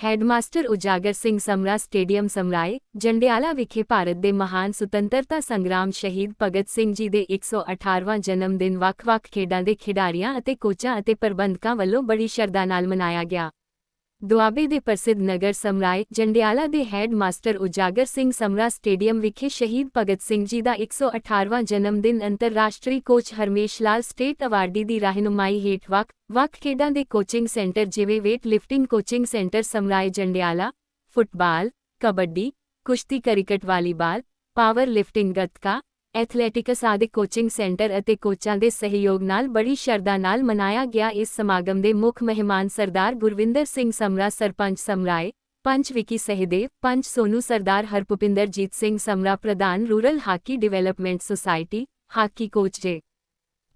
Headmaster Ujagar Singh Samra stadium Samrai, Jandiala ਵਿਖੇ ਭਾਰਤ ਦੇ ਮਹਾਨ ਸੁਤੰਤਰਤਾ ਸੰਗਰਾਮ ਸ਼ਹੀਦ ਭਗਤ ਸਿੰਘ ਜੀ ਦੇ 118ਵਾਂ ਜਨਮ ਦਿਨ ਵੱਖ-ਵੱਖ ਖੇਡਾਂ ਦੇ ਖਿਡਾਰੀਆਂ ਅਤੇ ਕੋਚਾਂ ਅਤੇ ਪ੍ਰਬੰਧਕਾਂ ਵੱਲੋਂ ਬੜੀ ਸ਼ਰਧਾ ਨਾਲ ਮਨਾਇਆ ਗਿਆ। ਦੁਆਬੇ ਦੇ ਪ੍ਰਸਿੱਧ ਨਗਰ ਸਮਰਾਏ ਜੰਡਿਆਲਾ ਦੇ ਹੈੱਡ ਮਾਸਟਰ ਉਜਾਗਰ ਸਿੰਘ ਸਮਰਾ ਸਟੇਡੀਅਮ ਵਿਖੇ ਸ਼ਹੀਦ ਭਗਤ ਸਿੰਘ ਜੀ ਦਾ 118ਵਾਂ ਜਨਮ ਦਿਨ ਅੰਤਰਰਾਸ਼ਟਰੀ coach Harmesh Lal state awardee ਦੀ ਰਹਿਨੁਮਾਈ ਹੇਠ ਵੱਖ ਵੱਖ ਖੇਡਾਂ ਦੇ ਕੋਚਿੰਗ ਸੈਂਟਰ ਜਿਵੇਂ weight lifting coaching centre Samrai Jandiala, football, kabaddi, ਕੁਸ਼ਤੀ cricket volleyball power lifting gatka athletics ਆਦਿ ਕੋਚਿੰਗ ਸੈਂਟਰ ਅਤੇ ਕੋਚਾਂ ਦੇ ਸਹਿਯੋਗ ਨਾਲ ਬੜੀ ਸ਼ਰਧਾ ਨਾਲ ਮਨਾਇਆ ਗਿਆ। ਇਸ ਸਮਾਗਮ ਦੇ ਮੁੱਖ ਮਹਿਮਾਨ ਸਰਦਾਰ ਗੁਰਵਿੰਦਰ ਸਿੰਘ ਸਮਰਾ, ਸਰਪੰਚ ਸਮਰਾਏ ਪੰਚ ਵਿਕੀ ਸਹਿਦੇਵ, ਪੰਚ ਸੋਨੂ, ਸਰਦਾਰ ਹਰਪੁਪਿੰਦਰਜੀਤ ਸਿੰਘ ਸਮਰਾ, ਪ੍ਰਧਾਨ rural hockey development society hockey coach J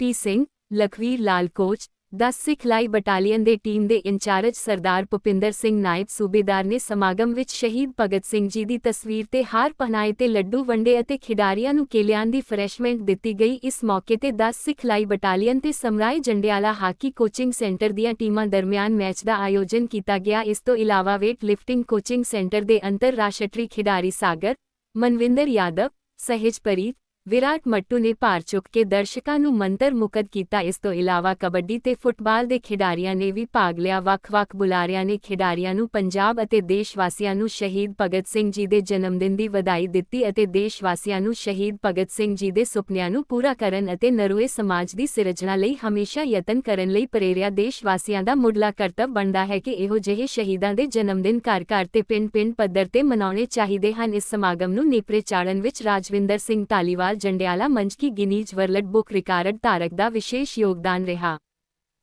P Singh, Lakhvir Lal coach 10 ਸਿਖਲਾਈ ਬਟਾਲੀਅਨ ਦੇ ਟੀਮ ਦੇ ਇੰਚਾਰਜ ਸਰਦਾਰ ਭੁਪਿੰਦਰ ਸਿੰਘ ਨਾਇਬ ਸੂਬੇਦਾਰ ਨੇ ਸਮਾਗਮ ਵਿੱਚ ਸ਼ਹੀਦ ਭਗਤ ਸਿੰਘ ਜੀ ਦੀ ਤਸਵੀਰ ਤੇ ਹਾਰ ਪਹਿਨਾਏ ਤੇ ਲੱਡੂ ਵੰਡੇ ਅਤੇ ਖਿਡਾਰੀਆਂ ਨੂੰ ਕੇਲਿਆਂ ਦੀ ਫਰੈਸ਼ਮੈਂਟ ਦਿੱਤੀ ਗਈ। ਇਸ ਮੌਕੇ ਤੇ 10 ਸਿਖਲਾਈ ਬਟਾਲੀਅਨ ਤੇ Samrai Jandiala hockey coaching centre ਦੀਆਂ ਟੀਮਾਂ ਦਰਮਿਆਨ ਮੈਚ ਦਾ ਆਯੋਜਨ ਕੀਤਾ ਗਿਆ। ਇਸ ਤੋਂ ਇਲਾਵਾ ਵੇਟ ਲਿਫਟਿੰਗ ਕੋਚਿੰਗ ਸੈਂਟਰ ਦੇ ਅੰਤਰਰਾਸ਼ਟਰੀ ਖਿਡਾਰੀ ਸਾਗਰ, ਮਨਵਿੰਦਰ ਯਾਦਵ ਸਹਿਜਪ੍ਰੀਤ ਵਿਰਾਟ ਮੱਟੂ ਨੇ ਭਾਰ ਚੁੱਕ ਕੇ ਦਰਸ਼ਕਾਂ ਨੂੰ ਮੰਤਰ ਮੁਕਤ ਕੀਤਾ। ਇਸ ਤੋਂ ਇਲਾਵਾ ਕਬੱਡੀ ਤੇ ਫੁੱਟਬਾਲ ਦੇ ਖਿਡਾਰੀਆਂ ਨੇ ਵੀ ਭਾਗ ਲਿਆ। ਵੱਖ-ਵੱਖ ਬੁਲਾਰਿਆਂ ਨੇ ਖਿਡਾਰੀਆਂ ਨੂੰ ਪੰਜਾਬ ਅਤੇ ਦੇਸ਼ ਵਾਸੀਆਂ ਨੂੰ ਸ਼ਹੀਦ ਭਗਤ ਸਿੰਘ ਜੀ ਦੇ ਜਨਮ ਦਿਨ ਦੀ ਵਧਾਈ ਦਿੱਤੀ ਅਤੇ ਦੇਸ਼ ਵਾਸੀਆਂ ਨੂੰ ਸ਼ਹੀਦ ਭਗਤ ਸਿੰਘ ਜੀ ਦੇ ਸੁਪਨਿਆਂ ਨੂੰ ਪੂਰਾ ਕਰਨ ਅਤੇ ਨਰੋਏ ਸਮਾਜ ਦੀ ਸਿਰਜਣਾ ਲਈ ਹਮੇਸ਼ਾ ਯਤਨ ਕਰਨ ਲਈ ਪ੍ਰੇਰਿਆ ਦੇਸ਼ ਵਾਸੀਆਂ ਦਾ ਮੁੱਢਲਾ ਕਰਤੱਵ ਬਣਦਾ ਹੈ ਕਿ ਇਹੋ ਜਿਹੇ ਸ਼ਹੀਦਾਂ ਦੇ ਜਨਮ ਦਿਨ ਘਰ-ਘਰ ਤੇ ਪਿੰਡ-ਪਿੰਡ ਪੱਧਰ ਤੇ ਮਨਾਉਣੇ ਚਾਹੀਦੇ ਹਨ। ਇਸ ਸਮਾਗਮ ਨੂੰ ਨੇਪਰੇ ਚਾੜਨ ਵਿੱਚ ਰਾਜਵਿੰਦਰ ਸਿੰਘ ਧਾਲੀਵਾਲ ਜੰਡਿਆਲਾ ਮੰਚ ਕੀ ਗਿਨੀਜ ਵਰਲਡ ਬੁੱਕ ਰਿਕਾਰਡ ਧਾਰਕ ਦਾ ਵਿਸ਼ੇਸ਼ ਯੋਗਦਾਨ ਰਿਹਾ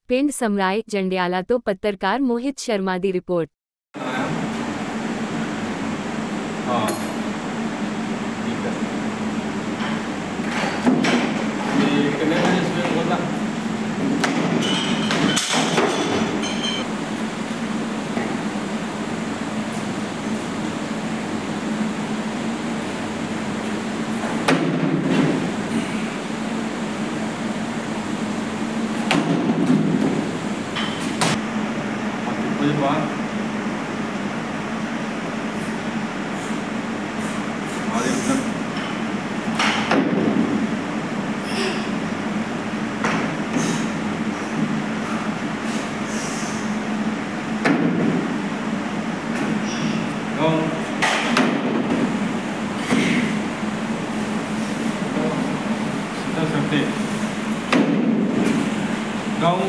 ਪਿੰਡ ਸਮਰਾਏ ਜੰਡਿਆਲਾ ਤੋਂ ਪੱਤਰਕਾਰ ਮੋਹਿਤ ਸ਼ਰਮਾ ਦੀ ਰਿਪੋਰਟ ઘઉં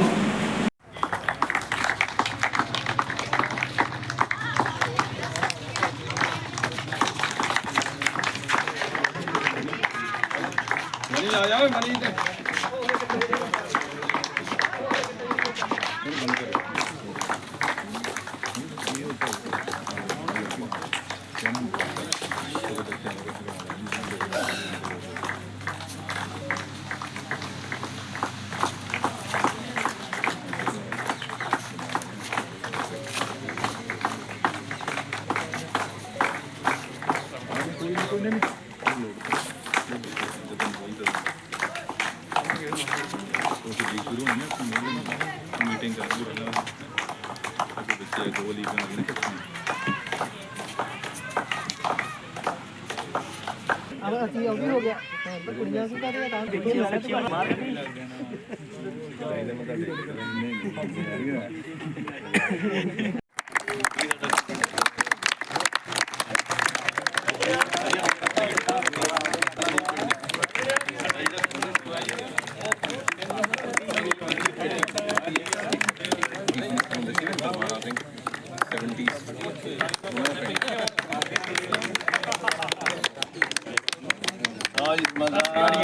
ਮੀਟਿੰਗ ਕਰ ਰਹੇ ਹਾਂ ਅੱਗੇ ਬੱਚੇ ਗੋਲੀ ਬਣਾ ਰਹੇ ਨੇ ਅਬ ਅਸੀਂ ਉਹ ਵੀ ਹੋ ਗਿਆ ਪਰ ਕੁੜੀਆਂ ਸੀ ਕਰਦੇ ਤਾਂ ਦੇਖੇ ਨਾਲ ਤੇ ਮਾਰ ਨਹੀਂ ਲੱਗ ਜਾਣਾ ਨਹੀਂ ਨਹੀਂ। तो देखिए वाला तो मार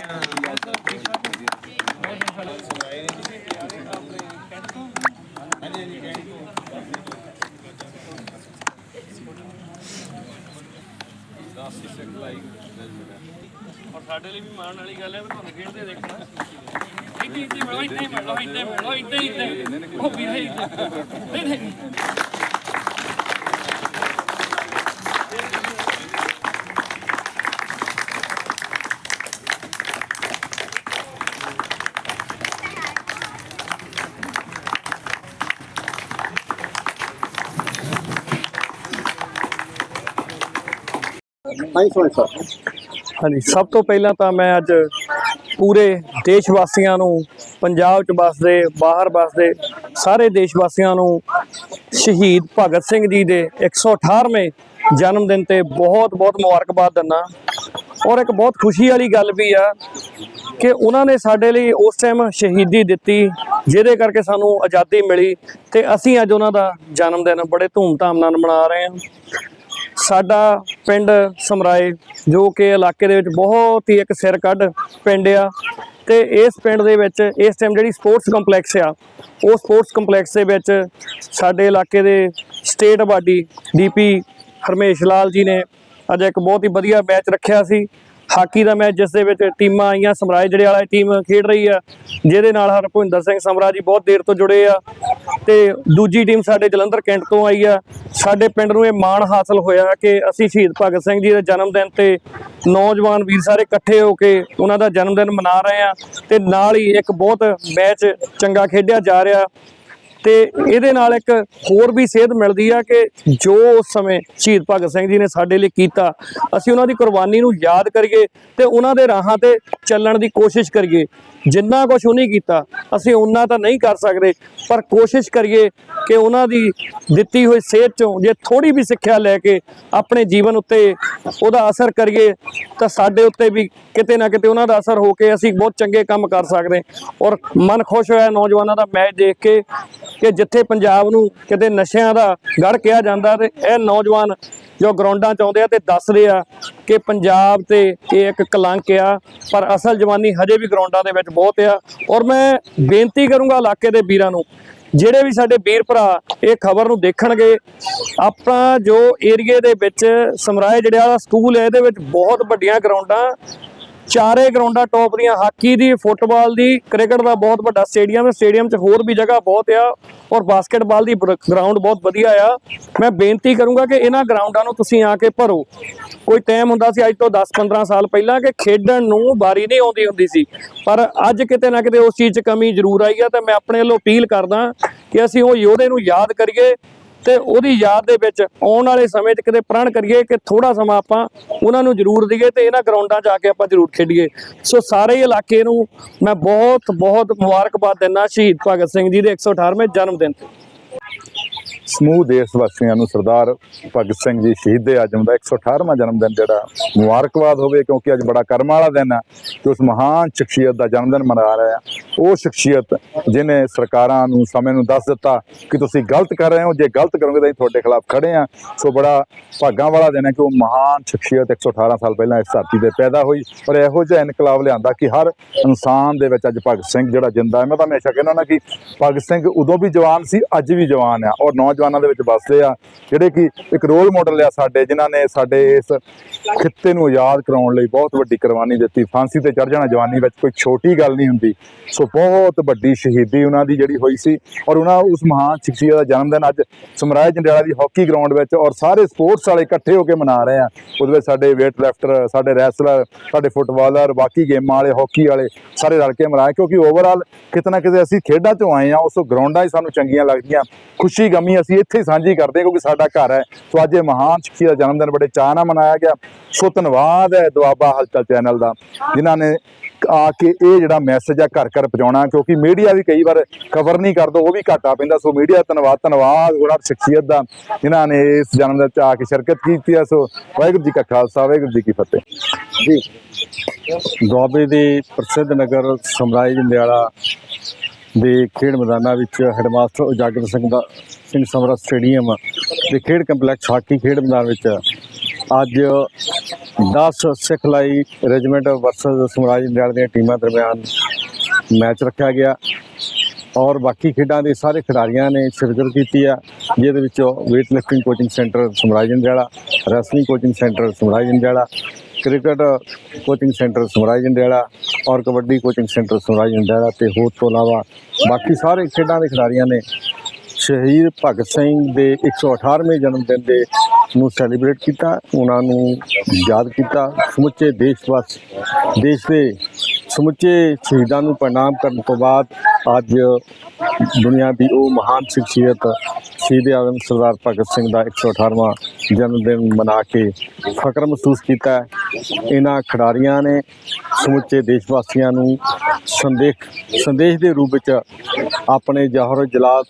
ਔਰ ਸਾਡੇ ਲਈ ਵੀ ਮਾਣ ਵਾਲੀ ਗੱਲ ਹੈ ਵੀ ਤੁਹਾਨੂੰ ਖੇਡਦੇ ਦੇਖਣਾ ahí hicimos, lo hicimos, lo hicimos, lo hicimos. Oh, mira, ahí hicimos. ਹਾਂਜੀ ਸਭ ਤੋਂ ਪਹਿਲਾਂ ਤਾਂ ਮੈਂ ਅੱਜ ਪੂਰੇ ਦੇਸ਼ ਵਾਸੀਆਂ ਨੂੰ, ਪੰਜਾਬ 'ਚ ਵੱਸਦੇ, ਬਾਹਰ ਵੱਸਦੇ, ਸਾਰੇ ਦੇਸ਼ ਵਾਸੀਆਂ ਨੂੰ ਸ਼ਹੀਦ ਭਗਤ ਸਿੰਘ ਜੀ ਦੇ 118ਵੇਂ ਜਨਮ ਦਿਨ ਤੇ ਬਹੁਤ ਬਹੁਤ ਮੁਬਾਰਕਬਾਦ ਦਿੰਦਾ। ਔਰ ਇੱਕ ਬਹੁਤ ਖੁਸ਼ੀ ਵਾਲੀ ਗੱਲ ਵੀ ਆ ਕਿ ਉਹਨਾਂ ਨੇ ਸਾਡੇ ਲਈ ਉਸ ਟਾਈਮ ਸ਼ਹੀਦੀ ਦਿੱਤੀ, ਜਿਹਦੇ ਕਰਕੇ ਸਾਨੂੰ ਆਜ਼ਾਦੀ ਮਿਲੀ ਤੇ ਅਸੀਂ ਅੱਜ ਉਹਨਾਂ ਦਾ ਜਨਮ ਦਿਨ ਬੜੇ ਧੂਮਧਾਮ ਨਾਲ ਮਨਾ ਰਹੇ ਹਾਂ। ਸਾਡਾ ਪਿੰਡ ਸਮਰਾਏ, ਜੋ ਕਿ ਇਲਾਕੇ ਦੇ ਵਿੱਚ ਬਹੁਤ ਹੀ ਇੱਕ ਸਿਰ ਕੱਢ ਪਿੰਡ ਆ। ਤੇ ਇਸ ਪਿੰਡ ਦੇ ਵਿੱਚ ਇਸ ਟਾਈਮ ਜਿਹੜੀ ਸਪੋਰਟਸ ਕੰਪਲੈਕਸ ਆ, ਉਹ ਸਪੋਰਟਸ ਕੰਪਲੈਕਸ ਦੇ ਵਿੱਚ ਸਾਡੇ ਇਲਾਕੇ ਦੇ state body DP Harmesh Lal ji ਨੇ ਅੱਜ ਇੱਕ ਬਹੁਤ ਹੀ ਵਧੀਆ ਮੈਚ ਰੱਖਿਆ ਸੀ। ਹਾਕੀ ਦਾ ਮੈਚ ਜਿਸ ਦੇ ਵਿੱਚ ਟੀਮਾਂ ਆਈਆਂ ਸਮਰਾਜ ਜਿਹੜੇ ਵਾਲਾ ਟੀਮ ਖੇਡ ਰਹੀ ਆ, ਜਿਹਦੇ ਨਾਲ ਹਰਭਿੰਦਰ ਸਿੰਘ ਸਮਰਾ ਜੀ ਬਹੁਤ ਦੇਰ ਤੋਂ ਜੁੜੇ ਆ। ਤੇ ਦੂਜੀ ਟੀਮ ਸਾਡੇ ਜਲੰਧਰ ਕੈਂਟ ਤੋਂ ਆਈ ਆ। ਸਾਡੇ ਪਿੰਡ ਨੂੰ ਇਹ ਮਾਣ ਹਾਸਲ ਹੋਇਆ ਕਿ ਅਸੀਂ ਸ਼ਹੀਦ ਭਗਤ ਸਿੰਘ ਜੀ ਦੇ ਜਨਮ ਦਿਨ ਤੇ ਨੌਜਵਾਨ ਵੀਰ ਸਾਰੇ ਇਕੱਠੇ ਹੋ ਕੇ ਉਹਨਾਂ ਦਾ ਜਨਮ ਦਿਨ ਮਨਾ ਰਹੇ ਆ ਤੇ ਨਾਲ ਹੀ ਇੱਕ ਬਹੁਤ ਮੈਚ ਚੰਗਾ ਖੇਡਿਆ ਜਾ ਰਿਹਾ। ਤੇ ਇਹਦੇ ਨਾਲ ਇੱਕ ਹੋਰ ਵੀ ਸੇਧ ਮਿਲਦੀ ਆ ਕਿ ਜੋ ਉਸ ਸਮੇਂ ਸ਼ਹੀਦ ਭਗਤ ਸਿੰਘ ਜੀ ਨੇ ਸਾਡੇ ਲਈ ਕੀਤਾ, ਅਸੀਂ ਉਹਨਾਂ ਦੀ ਕੁਰਬਾਨੀ ਨੂੰ ਯਾਦ ਕਰੀਏ ਤੇ ਉਹਨਾਂ ਦੇ ਰਾਹਾਂ ਤੇ ਚੱਲਣ ਦੀ ਕੋਸ਼ਿਸ਼ ਕਰੀਏ। ਜਿੰਨਾ ਕੁਝ ਉਹਨੇ ਕੀਤਾ, ਅਸੀਂ ਉਹਨਾਂ ਤਾਂ ਨਹੀਂ ਕਰ ਸਕਦੇ, ਪਰ ਕੋਸ਼ਿਸ਼ ਕਰੀਏ ਕਿ ਉਹਨਾਂ ਦੀ ਦਿੱਤੀ ਹੋਈ ਸੇਧ ਚੋਂ ਜੇ ਥੋੜੀ ਵੀ ਸਿੱਖਿਆ ਲੈ ਕੇ ਆਪਣੇ ਜੀਵਨ ਉੱਤੇ ਉਹਦਾ ਅਸਰ ਕਰੀਏ, ਤਾਂ ਸਾਡੇ ਉੱਤੇ ਵੀ ਕਿਤੇ ਨਾ ਕਿਤੇ ਉਹਨਾਂ ਦਾ ਅਸਰ ਹੋ ਕੇ ਅਸੀਂ ਬਹੁਤ ਚੰਗੇ ਕੰਮ ਕਰ ਸਕਦੇ। ਔਰ ਮਨ ਖੁਸ਼ ਹੋਇਆ ਨੌਜਵਾਨਾਂ ਦਾ ਮੈਚ ਦੇਖ ਕੇ ਕਿ ਜਿੱਥੇ ਪੰਜਾਬ ਨੂੰ ਕਿਤੇ ਨਸ਼ਿਆਂ ਦਾ ਗੜ ਕਿਹਾ ਜਾਂਦਾ ਤੇ ਇਹ ਨੌਜਵਾਨ ਜੋ ਗਰਾਊਂਡਾਂ 'ਚ ਆਉਂਦੇ ਆ ਤੇ ਦੱਸਦੇ ਆ ਕਿ ਪੰਜਾਬ ਤੇ ਇਹ ਇੱਕ ਕਲੰਕ ਆ, ਪਰ ਅਸਲ ਜਵਾਨੀ ਹਜੇ ਵੀ ਗਰਾਊਂਡਾਂ ਦੇ ਵਿੱਚ ਬਹੁਤ ਆ। ਔਰ ਮੈਂ ਬੇਨਤੀ ਕਰੂੰਗਾ ਇਲਾਕੇ ਦੇ ਵੀਰਾਂ ਨੂੰ, ਜਿਹੜੇ ਵੀ ਸਾਡੇ ਵੀਰ ਭਰਾ ਇਹ ਖਬਰ ਨੂੰ ਦੇਖਣਗੇ ਆਪਾਂ ਜੋ ਏਰੀਏ ਦੇ ਵਿੱਚ ਸਮਰਾਏ ਜਿਹੜਾ ਸਕੂਲ ਹੈ, ਇਹਦੇ ਵਿੱਚ ਬਹੁਤ ਵੱਡੀਆਂ ਗਰਾਊਂਡਾਂ ਚਾਰੇ ਗਰਾਊਂਡਾਂ ਟੌਪ ਦੀਆਂ, ਹਾਕੀ ਦੀ, ਫੁੱਟਬਾਲ ਦੀ, ਕ੍ਰਿਕਟ ਦਾ ਬਹੁਤ ਵੱਡਾ ਸਟੇਡੀਅਮ ਹੈ। ਸਟੇਡੀਅਮ 'ਚ ਹੋਰ ਵੀ ਜਗ੍ਹਾ ਬਹੁਤ ਆ ਔਰ ਬਾਸਕਟਬਾਲ ਦੀ ਗਰਾਊਂਡ ਬਹੁਤ ਵਧੀਆ ਆ। ਮੈਂ ਬੇਨਤੀ ਕਰੂੰਗਾ ਕਿ ਇਹਨਾਂ ਗਰਾਊਂਡਾਂ ਨੂੰ ਤੁਸੀਂ ਆ ਕੇ ਭਰੋ। ਕੋਈ ਟਾਈਮ ਹੁੰਦਾ ਸੀ ਅੱਜ ਤੋਂ 10-15 ਸਾਲ ਪਹਿਲਾਂ ਕਿ ਖੇਡਣ ਨੂੰ ਵਾਰੀ ਨਹੀਂ ਆਉਂਦੀ ਹੁੰਦੀ ਸੀ। ਪਰ ਅੱਜ ਕਿਤੇ ਨਾ ਕਿਤੇ ਉਸ ਚੀਜ਼ 'ਚ ਕਮੀ ਜ਼ਰੂਰ ਆਈ ਆ ਤੇ ਮੈਂ ਆਪਣੇ ਵੱਲੋਂ ਅਪੀਲ ਕਰਦਾ ਕਿ ਅਸੀਂ ਉਹ ਯੋਧੇ ਨੂੰ ਯਾਦ ਕਰੀਏ ਤੇ ਉਹਦੀ ਯਾਦ ਦੇ ਵਿੱਚ ਆਉਣ ਵਾਲੇ ਸਮੇਂ 'ਚ ਕਿਤੇ ਪ੍ਰਣ ਕਰੀਏ ਕਿ ਥੋੜਾ ਸਮਾਂ ਆਪਾਂ ਉਹਨਾਂ ਨੂੰ ਜ਼ਰੂਰ ਦਈਏ ਤੇ ਇਹਨਾਂ ਗਰਾਊਂਡਾਂ 'ਚ ਆ ਕੇ ਆਪਾਂ ਜ਼ਰੂਰ ਖੇਡੀਏ। ਸੋ ਸਾਰੇ ਇਲਾਕੇ ਨੂੰ ਮੈਂ ਬਹੁਤ ਬਹੁਤ ਮੁਬਾਰਕਬਾਦ ਦਿੰਦਾ ਸ਼ਹੀਦ ਭਗਤ ਸਿੰਘ ਜੀ ਦੇ 118ਵੇਂ ਜਨਮ ਦਿਨ ਤੇ। ਸਮੂਹ ਦੇਸ਼ ਵਾਸੀਆਂ ਨੂੰ ਸਰਦਾਰ ਭਗਤ ਸਿੰਘ ਜੀ ਸ਼ਹੀਦ ਦੇ ਆਜਮ ਦਾ 118ਵਾਂ ਜਨਮ ਦਿਨ ਜਿਹੜਾ ਮੁਬਾਰਕਬਾਦ ਹੋਵੇ, ਕਿਉਂਕਿ ਅੱਜ ਬੜਾ ਕਰਮ ਵਾਲਾ ਦਿਨ ਹੈ ਕਿ ਉਸ ਮਹਾਨ ਸ਼ਖਸੀਅਤ ਦਾ ਜਨਮ ਦਿਨ ਮਨਾ ਰਹੇ ਆ। ਉਹ ਸ਼ਖਸੀਅਤ ਜਿਨੇ ਸਰਕਾਰਾਂ ਨੂੰ ਸਮੇਂ ਨੂੰ ਦੱਸ ਦਿੱਤਾ ਕਿ ਤੁਸੀਂ ਗਲਤ ਕਰ ਰਹੇ ਹੋ, ਜੇ ਗਲਤ ਕਰੋਗੇ ਤਾਂ ਅਸੀਂ ਤੁਹਾਡੇ ਖਿਲਾਫ ਖੜੇ ਆ। ਸੋ ਬੜਾ ਭਾਗਾਂ ਵਾਲਾ ਦਿਨ ਹੈ ਕਿ ਉਹ ਮਹਾਨ ਸ਼ਖਸੀਅਤ 118 ਸਾਲ ਪਹਿਲਾਂ ਇਸ ਧਰਤੀ ਤੇ ਪੈਦਾ ਹੋਈ ਔਰ ਇਹੋ ਜਿਹਾ ਇਨਕਲਾਬ ਲਿਆਂਦਾ ਕਿ ਹਰ ਇਨਸਾਨ ਦੇ ਵਿੱਚ ਅੱਜ ਭਗਤ ਸਿੰਘ ਜਿਹੜਾ ਜਿੰਦਾ ਹੈ। ਮੈਂ ਤਾਂ ਹਮੇਸ਼ਾ ਕਹਿੰਦਾ ਨਾ ਕਿ ਭਗਤ ਸਿੰਘ ਉਦੋਂ ਵੀ ਜਵਾਨ ਸੀ, ਅੱਜ ਵੀ ਜਵਾਨ ਆ ਔਰ ਨੌਜਵਾਨਾਂ ਦੇ ਵਿੱਚ ਵੱਸਦੇ ਆ, ਜਿਹੜੇ ਕਿ ਇੱਕ ਰੋਲ ਮਾਡਲ ਆ ਸਾਡੇ, ਜਿਨ੍ਹਾਂ ਨੇ ਸਾਡੇ ਇਸ ਖਿੱਤੇ ਨੂੰ ਆਜ਼ਾਦ ਕਰਾਉਣ ਲਈ ਬਹੁਤ ਵੱਡੀ ਕੁਰਬਾਨੀ ਦਿੱਤੀ। ਫਾਂਸੀ ਤੇ ਚੜ ਜਾਣਾ ਜਵਾਨੀ ਵਿੱਚ ਕੋਈ ਛੋਟੀ ਗੱਲ ਨਹੀਂ ਹੁੰਦੀ। ਸੋ ਬਹੁਤ ਵੱਡੀ ਸ਼ਹੀਦੀ ਉਹਨਾਂ ਦੀ ਜਿਹੜੀ ਹੋਈ ਸੀ ਔਰ ਉਹਨਾਂ ਉਸ ਮਹਾਨ ਸ਼ਖਸੀਅਤ ਦਾ ਜਨਮ ਦਿਨ ਅੱਜ ਸਮਰਾਏ ਜੰਡਿਆਲਾ ਦੀ ਹਾਕੀ ਗਰਾਊਂਡ ਵਿੱਚ ਔਰ ਸਾਰੇ ਸਪੋਰਟਸ ਵਾਲੇ ਇਕੱਠੇ ਹੋ ਕੇ ਮਨਾ ਰਹੇ ਆ। ਉਹਦੇ ਵਿੱਚ ਸਾਡੇ ਵੇਟ ਲਿਫਟਰ ਸਾਡੇ ਰੈਸਲਰ ਸਾਡੇ ਫੁੱਟਬਾਲਰ ਬਾਕੀ ਗੇਮਾਂ ਵਾਲੇ, ਹਾਕੀ ਵਾਲੇ ਸਾਰੇ ਰਲ ਕੇ ਮਨਾਏ ਕਿਉਂਕਿ ਓਵਰਆਲ ਕਿਤੇ ਨਾ ਕਿਤੇ ਅਸੀਂ ਖੇਡਾਂ ਚੋਂ ਆਏ ਆ, ਉਸ ਗਰਾਊਂਡਾਂ ਹੀ ਸਾਨੂੰ ਚੰਗੀਆਂ ਲੱਗਦੀਆਂ। ਖੁਸ਼ੀ ਗਮੀ ਅਸੀਂ ਇੱਥੇ ਹੀ ਸਾਂਝੀ ਕਰਦੇ ਹਾਂ ਕਿਉਂਕਿ ਸਾਡਾ ਘਰ ਹੈ। ਸੋ ਅੱਜ ਇਹ ਮਹਾਨ ਸ਼ਖਸੀਅਤ ਦਾ ਜਨਮ ਦਿਨ ਬੜੇ ਚਾਅ ਨਾਲ ਮਨਾਇਆ ਗਿਆ। ਸੋ ਧੰਨਵਾਦ ਹੈ ਦੁਆਬਾ ਹਲਚਲ ਚੈਨਲ ਦਾ, ਜਿਨ੍ਹਾਂ ਨੇ ਆ ਕੇ ਇਹ ਜਿਹੜਾ ਮੈਸੇਜ ਆ ਘਰ ਘਰ ਪਹੁੰਚਾਉਣਾ, ਕਿਉਂਕਿ ਮੀਡੀਆ ਵੀ ਕਈ ਵਾਰ ਕਵਰ ਨਹੀਂ ਕਰਦਾ, ਉਹ ਵੀ ਘਾਟਾ ਪੈਂਦਾ। ਸੋ ਮੀਡੀਆ ਧੰਨਵਾਦ ਧੰਨਵਾਦ ਉਹਨਾਂ ਸ਼ਖਸੀਅਤ ਦਾ, ਜਿਨ੍ਹਾਂ ਨੇ ਇਸ ਜਨਮ ਦਿਨ ਚ ਆ ਕੇ ਸ਼ਿਰਕਤ ਕੀਤੀ ਹੈ। ਸੋ ਵਾਹਿਗੁਰੂ ਜੀ ਕਾ ਖਾਲਸਾ, ਵਾਹਿਗੁਰੂ ਜੀ ਕੀ ਫਤਿਹ। ਜੀ। ਦੁਆਬੇ ਦੇ ਪ੍ਰਸਿੱਧ ਨਗਰ ਸਮਰਾਏ ਜੰਡਿਆਲਾ ਦੇ ਖੇਡ ਮੈਦਾਨਾਂ ਵਿੱਚ ਹੈਡਮਾਸਟਰ ਉਜਾਗਰ ਸਿੰਘ ਦਾ ਸਿੰਘ ਸਮਰਾ ਸਟੇਡੀਅਮ ਦੇ ਖੇਡ ਕੰਪਲੈਕਸ ਹਾਕੀ ਖੇਡ ਮੈਦਾਨ ਵਿੱਚ ਅੱਜ 10 ਸਿੱਖ ਲਾਈ ਰੈਜੀਮੈਂਟ ਵਰਸਸ ਸਮਰਾਜ ਜੰਡਿਆਲਾ ਦੀਆਂ ਟੀਮਾਂ ਦਰਮਿਆਨ ਮੈਚ ਰੱਖਿਆ ਗਿਆ ਔਰ ਬਾਕੀ ਖੇਡਾਂ ਦੇ ਸਾਰੇ ਖਿਡਾਰੀਆਂ ਨੇ ਸ਼ਿਰਕਤ ਕੀਤੀ ਆ ਜਿਹਦੇ ਵਿੱਚ weight lifting ਕੋਚਿੰਗ ਸੈਂਟਰ ਸਮਰਾਜ ਜੰਡਿਆਲਾ ਰੈਸਲਿੰਗ ਕੋਚਿੰਗ ਸੈਂਟਰ ਸਮਰਾਜ ਜੰਡਿਆਲਾ ਕ੍ਰਿਕਟ ਕੋਚਿੰਗ ਸੈਂਟਰ ਸਮਰਾਜ ਜੰਡਿਆਲਾ ਔਰ ਕਬੱਡੀ ਕੋਚਿੰਗ ਸੈਂਟਰ ਸਮਰਾਜ ਜੰਡਿਆਲਾ ਤੇ ਹੋਰ ਤੋਂ ਇਲਾਵਾ ਬਾਕੀ ਸਾਰੇ ਖੇਡਾਂ ਦੇ ਖਿਡਾਰੀਆਂ ਨੇ ਸ਼ਹੀਦ ਭਗਤ ਸਿੰਘ ਦੇ 118ਵੇਂ ਜਨਮ ਦਿਨ ਦੇ ਨੂੰ ਸੈਲੀਬ੍ਰੇਟ ਕੀਤਾ, ਉਹਨਾਂ ਨੂੰ ਯਾਦ ਕੀਤਾ। ਸਮੁੱਚੇ ਦੇਸ਼ ਵਾਸ ਦੇਸ਼ ਦੇ ਸਮੁੱਚੇ ਸ਼ਹੀਦਾਂ ਨੂੰ ਪ੍ਰਣਾਮ ਕਰਨ ਤੋਂ ਬਾਅਦ ਅੱਜ ਦੁਨੀਆ ਦੀ ਉਹ ਮਹਾਨ ਸ਼ਖਸੀਅਤ ਸ਼ਹੀਦ ਆਜ਼ਮ ਸਰਦਾਰ ਭਗਤ ਸਿੰਘ ਦਾ 118ਵਾਂ ਜਨਮ ਦਿਨ ਮਨਾ ਕੇ ਫਖਰ ਮਹਿਸੂਸ ਕੀਤਾ ਇਹਨਾਂ ਖਿਡਾਰੀਆਂ ਨੇ ਸਮੁੱਚੇ ਦੇਸ਼ ਵਾਸੀਆਂ ਨੂੰ ਸੰਦੇਸ਼ ਸੰਦੇਸ਼ ਦੇ ਰੂਪ ਵਿੱਚ ਆਪਣੇ ਜਹਰ ਜਲਾਲ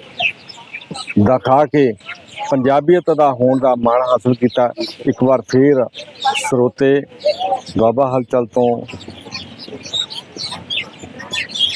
ਦਿਖਾ ਕੇ ਪੰਜਾਬੀਅਤ ਦਾ ਹੋਣ ਦਾ ਮਾਣ ਹਾਸਲ ਕੀਤਾ। ਇੱਕ ਵਾਰ ਫੇਰ ਸਰੋਤੇ ਬਾਬਾ ਹਲਚਲ ਤੋਂ